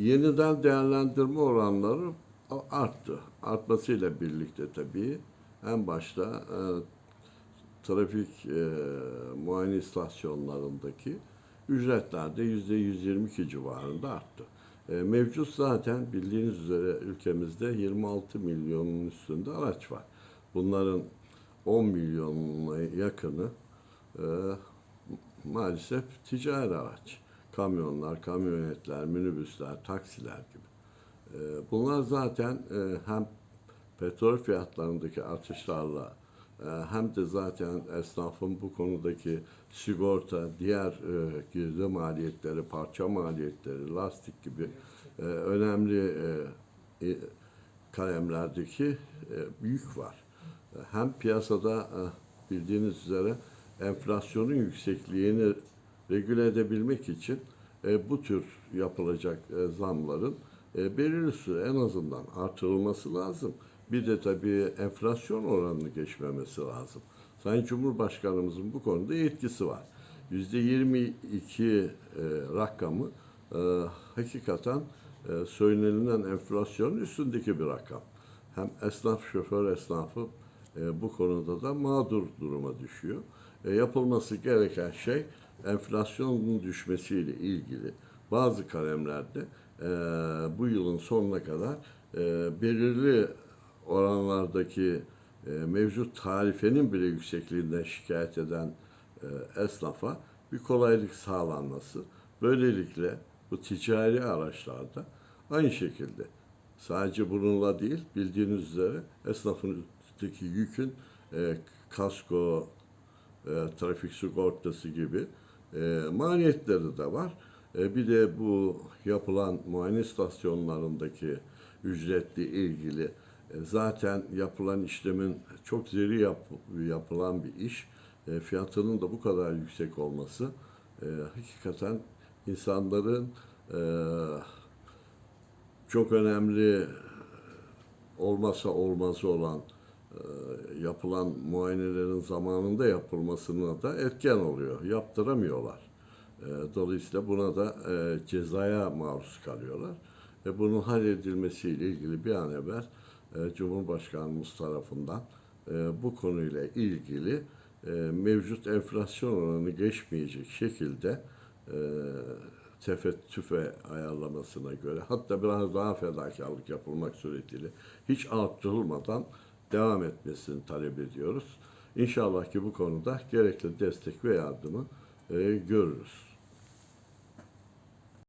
yeniden değerlendirme oranları arttı. Artmasıyla birlikte tabii en başta e, trafik e, muayene istasyonlarındaki ücretler de yüzde 122 civarında arttı. E, mevcut zaten bildiğiniz üzere ülkemizde 26 milyonun üstünde araç var. Bunların 10 milyonuna yakını e, maalesef ticari araç. Kamyonlar, kamyonetler, minibüsler, taksiler gibi. E, bunlar zaten e, hem petrol fiyatlarındaki artışlarla e, hem de zaten esnafın bu konudaki sigorta, diğer e, girdi maliyetleri, parça maliyetleri, lastik gibi önemli kalemlerdeki e, yük var. Hem piyasada bildiğiniz üzere enflasyonun yüksekliğini regüle edebilmek için e, bu tür yapılacak e, zamların e, belirli süre en azından artırılması lazım. Bir de tabii enflasyon oranını geçmemesi lazım. Sayın Cumhurbaşkanımızın bu konuda yetkisi var. Yüzde 22 e, rakamı e, hakikaten e, söylenilen enflasyonun üstündeki bir rakam. Hem esnaf, şoför esnafı e, bu konuda da mağdur duruma düşüyor. E, yapılması gereken şey enflasyonun düşmesiyle ilgili bazı kalemlerde e, bu yılın sonuna kadar e, belirli oranlardaki e, mevcut tarifenin bile yüksekliğinden şikayet eden e, esnafa bir kolaylık sağlanması. Böylelikle bu ticari araçlarda aynı şekilde sadece bununla değil bildiğiniz üzere esnafın üstteki yükün e, kasko, e, trafik sigortası gibi e, maliyetleri de var. E, bir de bu yapılan muayene istasyonlarındaki ücretle ilgili e, zaten yapılan işlemin çok zeri yap, yapılan bir iş. E, fiyatının da bu kadar yüksek olması e, hakikaten insanların e, çok önemli olmazsa olmazı olan yapılan muayenelerin zamanında yapılmasına da etken oluyor. Yaptıramıyorlar. E, Dolayısıyla buna da e, cezaya maruz kalıyorlar. Ve bunun halledilmesiyle ilgili bir an evvel e, Cumhurbaşkanımız tarafından e, bu konuyla ilgili mevcut enflasyon oranını geçmeyecek şekilde tefettüfe ayarlamasına göre hatta biraz daha fedakarlık yapılmak suretiyle hiç arttırılmadan devam etmesini talep ediyoruz. İnşallah ki bu konuda gerekli destek ve yardımı e, görürüz.